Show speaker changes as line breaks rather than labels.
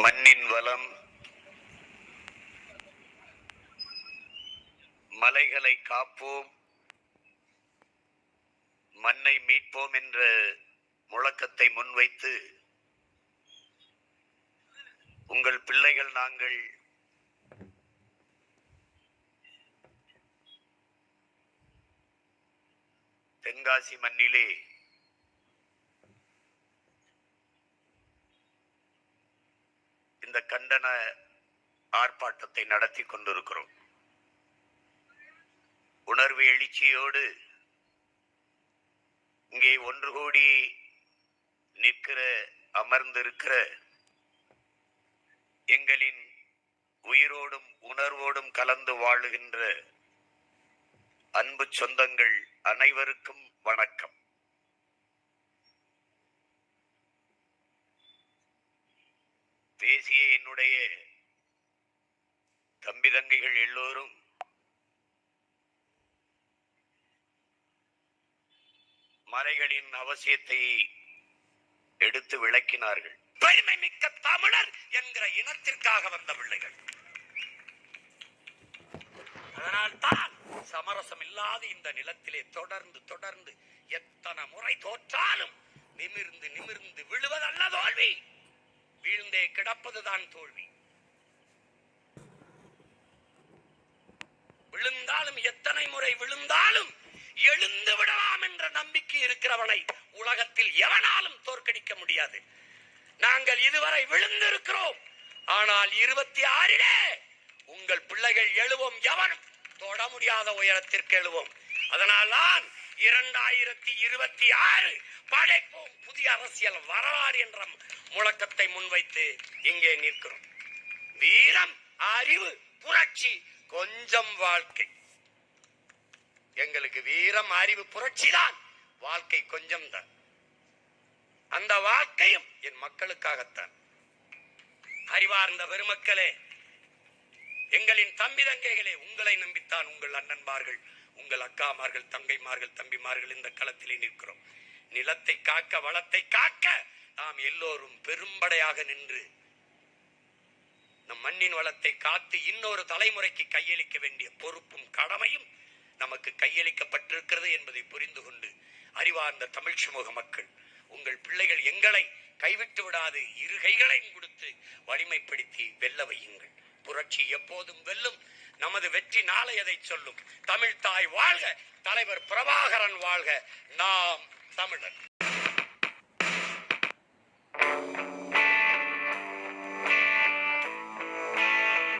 மண்ணின் வளம் மலைகளை காப்போம் மண்ணை மீட்போம் என்ற முழக்கத்தை முன்வைத்து உங்கள் பிள்ளைகள் நாங்கள் தென்காசி மண்ணிலே இந்த கண்டன ஆர்ப்பாட்டத்தை நடத்தி கொண்டிருக்கிறோம். உணர்வு எழுச்சியோடு இங்கே ஒன்று கூடி நிற்கிற அமர்ந்திருக்கிற எங்களின் உயிரோடும் உணர்வோடும் கலந்து வாழுகின்ற அன்பு சொந்தங்கள் அனைவருக்கும் வணக்கம். பேசிய என்னுடைய தம்பி தங்கைகள் எல்லோரும் மலைகளின் அவசியத்தை எடுத்து விளக்கினார்கள். பெருமை மிக்க தமிழர் என்கிற இனத்திற்காக வந்த பிள்ளைகள். அதனால் தான் சமரசம் இல்லாத இந்த நிலத்திலே தொடர்ந்து தொடர்ந்து எத்தனை முறை தோற்றாலும் நிமிர்ந்து நிமிர்ந்து விழுவதல்ல தோல்வி. கொண்டே கிடப்பதுதான் தோல்வி. விழுந்தாலும் எத்தனை முறை விழுந்தாலும் எழுந்து விடலாம் என்ற நம்பிக்கை இருக்கிறவனை உலகத்தில் எவனாலும் தோற்கடிக்க முடியாது. நாங்கள் இதுவரை விழுந்திருக்கிறோம். ஆனால் இருபத்தி ஆறிலே உங்கள் பிள்ளைகள் எழுவோம். எவனும் தொட முடியாத உயரத்திற்கு எழுவோம். அதனால் தான் இரண்டாயிரத்தி இருபத்தி ஆறு படைப்போம். புதிய அரசியல் வரலாறு என்ற முழக்கத்தை முன்வைத்து இங்கே நிற்கிறோம். வீரம் அறிவு புரட்சி கொஞ்சம் வாழ்க்கை. எங்களுக்கு வீரம் அறிவு புரட்சி தான். வாழ்க்கை கொஞ்சம் தான். அந்த வாழ்க்கையும் என் மக்களுக்காகத்தான். அறிவார்ந்த பெருமக்களே எங்களின் தம்பி தங்கைகளே உங்களை நம்பித்தான் உங்கள் அண்ணன்மார்கள் உங்கள் அக்காமார்கள் தங்கைமார்கள் தம்பிமார்கள் இந்த களத்திலே நிற்கிறோம். நிலத்தை காக்க வளத்தை காக்க நாம் எல்லோரும் பெரும்படையாக நின்று நம் மண்ணின் வளத்தை காத்து இன்னொரு தலைமுறைக்கு கையளிக்க வேண்டிய பொறுப்பும் கடமையும் நமக்கு கையளிக்கப்பட்டிருக்கிறது என்பதை புரிந்து கொண்டு அறிவார்ந்த தமிழ் சமூக மக்கள் உங்கள் பிள்ளைகள் எங்களை கைவிட்டு விடாது இரு கைகளையும் கொடுத்து வலிமைப்படுத்தி வெல்ல வையுங்கள். புரட்சி எப்போதும் வெல்லும் நமது வெற்றி நாளை அதை சொல்லும். தமிழ் தாய் வாழ்க தலைவர் பிரபாகரன் வாழ்க. நாம் தமிழர்